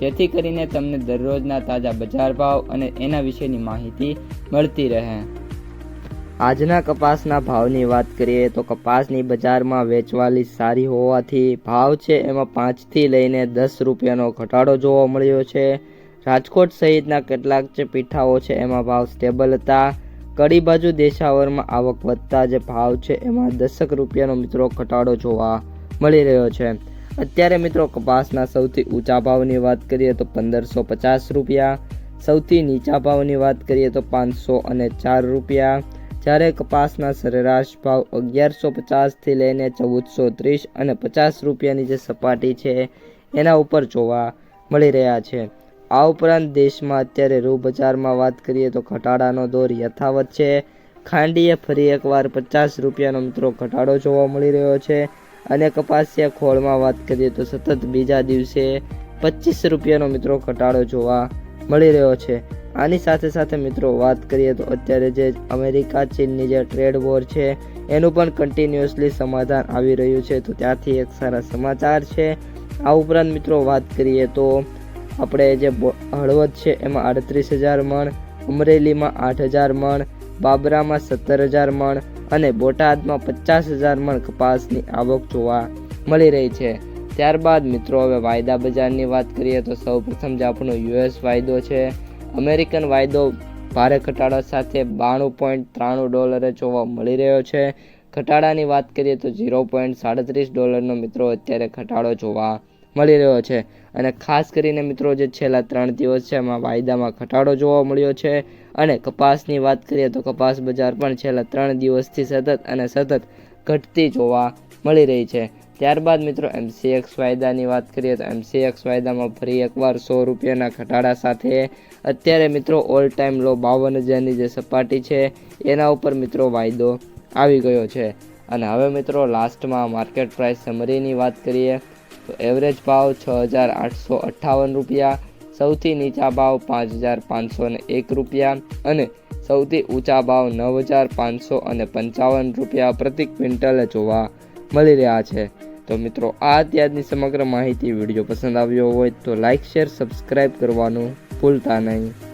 જેથી કરીને તમને દરરોજના તાજા બજાર ભાવ અને એના વિશેની માહિતી મળતી રહે. આજના કપાસના ભાવની વાત કરીએ તો કપાસની બજારમાં વેચવાલી સારી હોવાથી ભાવ છે એમાં પાંચથી લઈને દસ રૂપિયાનો ઘટાડો જોવા મળ્યો છે. રાજકોટ સહિતના કેટલાક જે પીઠાઓ છે એમાં ભાવ સ્ટેબલ હતા. કડી બાજુ દેશાવરમાં આવક વધતા જે ભાવ છે એમાં દસક રૂપિયાનો મિત્રો ઘટાડો જોવા મળી રહ્યો છે. અત્યારે મિત્રો કપાસના સૌથી ઊંચા ભાવની વાત કરીએ તો પંદરસો પચાસ રૂપિયા. સૌથી નીચા ભાવની વાત કરીએ તો પાંચસો અને ચાર રૂપિયા. જ્યારે કપાસના સરેરાશ ભાવ અગિયારસો પચાસથી લઈને ચૌદસો ત્રીસ અને પચાસ રૂપિયાની જે સપાટી છે, એના ઉપર જોવા મળી રહ્યા છે. આ ઉપરાંત દેશમાં અત્યારે રૂ બજારમાં વાત કરીએ તો ઘટાડાનો દોર યથાવત છે. ખાંડીએ ફરી એકવાર પચાસ રૂપિયાનો મિત્રો ઘટાડો જોવા મળી રહ્યો છે. અને કપાસિયા ખોળમાં વાત કરીએ તો સતત બીજા દિવસે પચીસ રૂપિયાનો મિત્રો ઘટાડો જોવા મળી રહ્યો છે. આની સાથે સાથે મિત્રો વાત કરીએ તો અત્યારે જે અમેરિકા ચીનની જે ટ્રેડ વોર છે, એનું પણ કન્ટિન્યુઅસલી સમાધાન આવી રહ્યું છે. તો ત્યાંથી એક સારા સમાચાર છે. આ ઉપરાંત મિત્રો વાત કરીએ તો આપણે જે હળવદ છે, એમાં આડત્રીસ હજાર મણ, અમરેલીમાં આઠ હજાર મણ, બાબરામાં સત્તર હજાર મણ અને બોટાદમાં પચાસ હજાર મણ કપાસની આવક જોવા મળી રહી છે. ત્યારબાદ મિત્રો, હવે વાયદા બજારની વાત કરીએ તો સૌ પ્રથમ જે આપણો યુએસ વાયદો છે. અમેરિકન વાયદો ભારે ઘટાડા સાથે બાણું પોઈન્ટ ત્રાણું ડોલરે જોવા મળી રહ્યો છે. ઘટાડાની વાત કરીએ તો ઝીરો પોઈન્ટ સાડત્રીસ ડોલરનો મિત્રો અત્યારે ઘટાડો જોવા મળી રહ્યો છે. અને ખાસ કરીને મિત્રો જે છેલ્લા ત્રણ દિવસ છે, એમાં વાયદામાં ઘટાડો જોવા મળ્યો છે. અને કપાસની વાત કરીએ તો કપાસ બજાર પણ છેલ્લા ત્રણ દિવસથી સતત અને સતત ઘટતી જોવા મળી રહી છે. ત્યારબાદ મિત્રો એમસીએક્સ વાયદાની વાત કરીએ તો એમસીએક્સ વાયદામાં ફરી એકવાર સો રૂપિયાના ઘટાડા સાથે અત્યારે મિત્રો ઓલ ટાઈમ લો બાવન હજારની જે સપાટી છે, એના ઉપર મિત્રો વાયદો આવી ગયો છે. અને હવે મિત્રો લાસ્ટમાં માર્કેટ પ્રાઇસ સમરીની વાત કરીએ તો એવરેજ ભાવ છ હજાર આઠસો અઠ્ઠાવન રૂપિયા, સૌથી નીચા ભાવ પાંચ હજાર પાંચસો ને એક રૂપિયા અને સૌથી ઊંચા ભાવ નવ હજાર પાંચસો અને પંચાવન રૂપિયા પ્રતિ ક્વિન્ટલે જોવા મળી રહ્યા છે. તો મિત્રો, આ અત્યારની સમગ્ર માહિતી. વીડિયો પસંદ આવ્યો હોય તો લાઇક શેર સબસ્ક્રાઈબ કરવાનું ભૂલતા નહીં.